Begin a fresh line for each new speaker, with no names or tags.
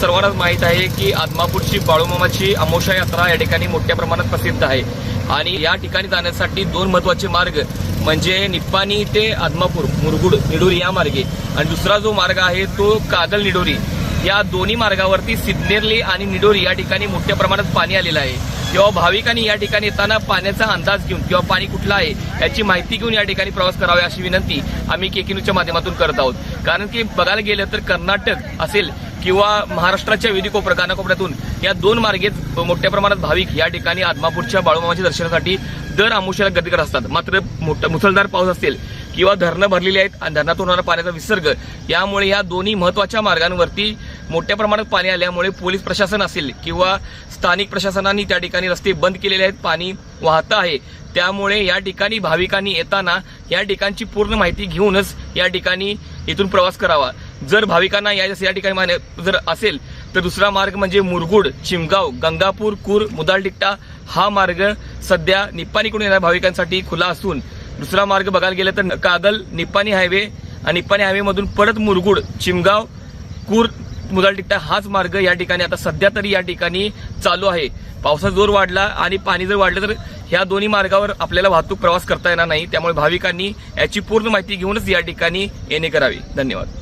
सर्वांनाच माहीत आहे की आदमापूरची बाळूमामाची अमोशा यात्रा या ठिकाणी मोठ्या प्रमाणात प्रसिद्ध आहे. आणि या ठिकाणी जाण्यासाठी दोन महत्त्वाचे मार्ग म्हणजे निप्पाणी ते आदमापूर मुरगुड निडोरी या मार्गे. आणि दुसरा जो मार्ग आहे तो कागल निडोरी. या दोन्ही मार्गावरती सिद्नेरली आणि निडोरी या ठिकाणी मोठ्या प्रमाणात पाणी आलेलं आहे. तेव्हा भाविकांनी या ठिकाणी येताना पाण्याचा अंदाज घेऊन किंवा पाणी कुठलं आहे याची माहिती घेऊन या ठिकाणी प्रवास करावा अशी विनंती आम्ही केके माध्यमातून करत आहोत. कारण की बघायला गेलं तर कर्नाटक असेल किंवा महाराष्ट्राच्या विविध कोपऱ्या कानाकोपऱ्यातून या दोन मार्गेच मोठ्या प्रमाणात भाविक या ठिकाणी आदमापूरच्या बाळूमामाच्या दर्शनासाठी दर आमुष्याला गर्दी करत असतात. मात्र मुसळधार पाऊस असेल किंवा धरणं भरलेली आहेत आणि धरणातून होणारा पाण्याचा विसर्ग यामुळे या दोन्ही महत्त्वाच्या मार्गांवरती मोठ्या प्रमाणात पाणी आल्यामुळे पोलीस प्रशासन असेल किंवा स्थानिक प्रशासनाने त्या ठिकाणी रस्ते बंद केलेले आहेत पाणी वाहतं आहे. त्यामुळे या ठिकाणी भाविकांनी येताना या ठिकाणची पूर्ण माहिती घेऊनच या ठिकाणी इथून प्रवास करावा. जर भाविकांना यायचं या ठिकाणी मान्य- जर असेल तर दुसरा मार्ग म्हणजे मुरगुड चिमगाव गंगापूर कूर मुदालटिकटा हा मार्ग सध्या निप्पाणीकडून येणाऱ्या भाविकांसाठी खुला असून दुसरा मार्ग बघायला गेलं तर कागल निप्पाणी हायवे आणि निप्पाणी हायवेमधून परत मुरगुड चिमगाव कूर मुदालटिकटा हाच मार्ग या ठिकाणी आता सध्या तरी या ठिकाणी चालू आहे. पावसाचा जोर वाढला आणि पाणी जर वाढलं तर ह्या दोन्ही मार्गावर आपल्याला वाहतूक प्रवास करता येणार नाही. त्यामुळे भाविकांनी याची पूर्ण माहिती घेऊनच या ठिकाणी येणे करावी. धन्यवाद.